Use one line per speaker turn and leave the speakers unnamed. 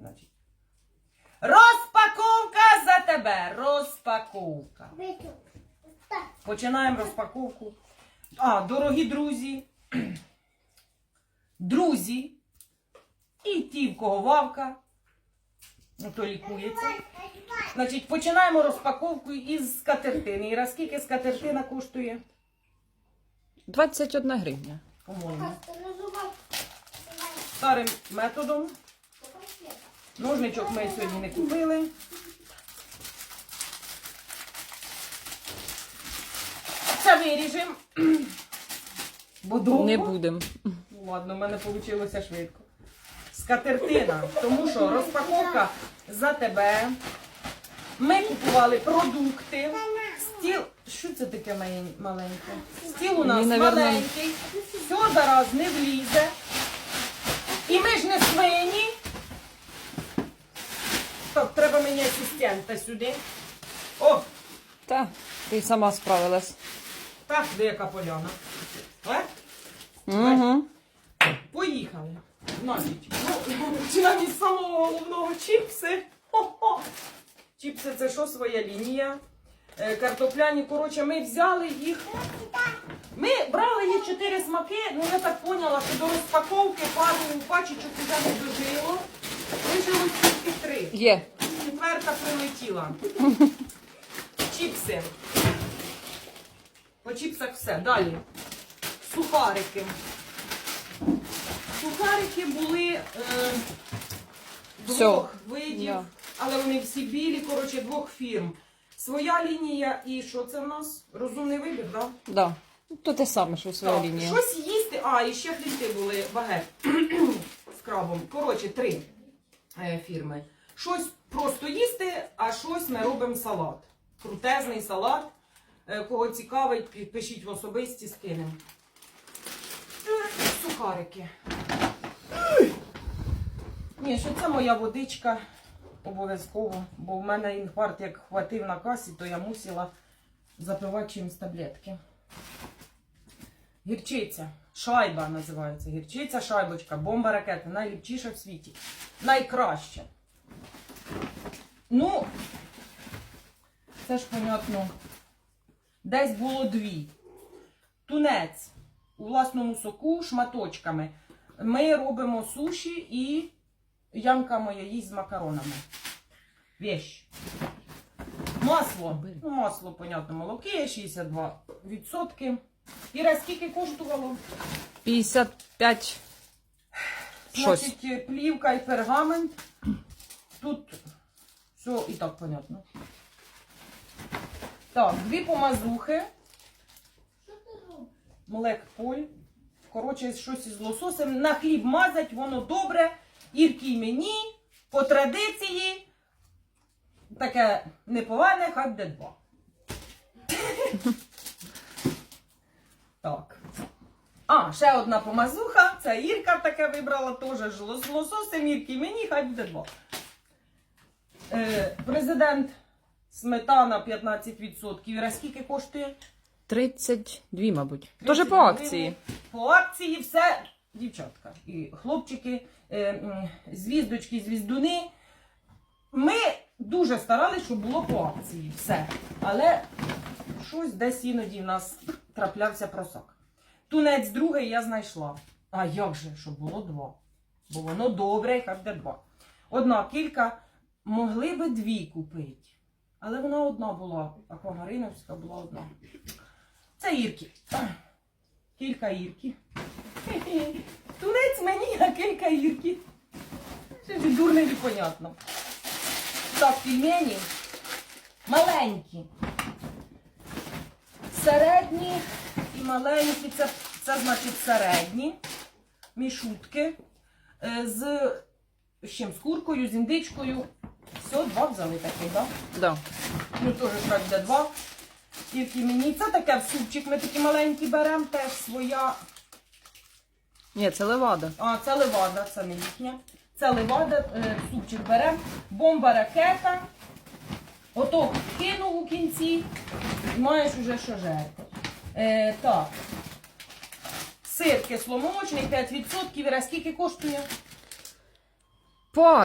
Значить. Розпаковка за тебе. Розпаковка. Починаємо розпаковку. А, дорогі друзі. Друзі. І ті, в кого вавка. Ну, то лікується. Значить, починаємо розпаковку із скатертини. Іра, скільки скатертина коштує?
21 гривня.
По-моєму. Старим методом. Ножничок ми сьогодні не купили. Це виріжемо. Бо довго.
Не будемо.
Ладно, в мене вийшло швидко. Скатертина, тому що розпаковка за тебе. Ми купували продукти. Стіл. Що це таке маленьке? Стіл у нас
Мені,
маленький. Все зараз не влізе. І ми ж не свині. Так, треба мені асистента сюди. О,
Та, ти сама справилась.
так, де яка поляна. Е?
Угу.
Поїхали. Ну, починаємо із самого головного чіпси. Хо-хо. Чіпси це що своя лінія. Е, Картопляні, коротше, ми взяли їх. Ми брали їх чотири смаки, ну я так поняла, що до розпаковки пару пачечок вже не дожило. Вижило тільки три.
Є.
Четверта прилетіла. Чіпси. По чіпсах все. Далі. Сухарики. Сухарики були е, двох видів,
Да.
але вони всі білі, коротше, двох фірм. Своя лінія і що це в нас? Розумний вибір, так? Да?
Да. Ну, То те саме, що своя
Так,
лінія.
Щось їсти. А, і ще хлібці були багет з крабом. Коротше, три е, фірми. Щось просто їсти, а щось ми робимо салат. Крутезний салат. Е, Кого цікавить, пишіть в особисті, скинемо. Сухарики. Ні, що це моя водичка. Обов'язково, бо в мене інфаркт як хватив на касі, то я мусила запивати чимось таблетки. Гірчиця. Шайба називається. Гірчиця, шайбочка, бомба ракети. Найліпчіша в світі. Найкраща. Ну, це ж понятно. Десь було дві. Тунець у власному соку шматочками. Ми робимо суші і Янка моя їсть з макаронами. Вещь. Масло. Ну, масло, понятно, молоки 62%. Іра, скільки коштувало?
55 щось.
Значить, плівка і пергамент. Тут все і так понятно. Так, дві помазухи.
Що ти робиш?
Млек поль. Коротше, щось із лососем. На хліб мазать, воно добре. Ірки мені, по традиції. Таке неповане, хай буде два. так. А, ще одна помазуха. Це Ірка таке вибрала теж з лососем. Ірки мені, хай буде два. Е, президент сметана 15%. Іра, скільки коштує?
32, мабуть.
30
Тоже по акції.
По акції все, дівчатка. І хлопчики, е, звіздочки, звіздуни. Ми дуже старалися, щоб було по акції. Все. Але щось десь іноді в нас траплявся просак. Тунець другий я знайшла. А як же, щоб було два? Бо воно добре, і хай буде два. Одна кілька могли би дві купити. Але вона одна була. Аквамариновська була одна. Це Ірки. Кілька Ірки. Тунець мені, а кілька Ірки. Це ж дурне непонятно. Так, пельмені маленькі. Середні і маленькі. Це, це значить середні. Мішутки. Е, З, з чим? З куркою, з індичкою. Все, два взяли такий, так? Да?
Да.
Ну теж так буде два. Тільки мені це таке в супчик. Ми такі маленькі беремо, теж своя.
Ні, це левада.
А, це левада, це не їхня. Це левада, е, супчик беремо. Бомба ракета. Ото кинув у кінці маєш уже що жерти. Е, так. Сир кисломолочний, 5%. Іра, скільки коштує?
По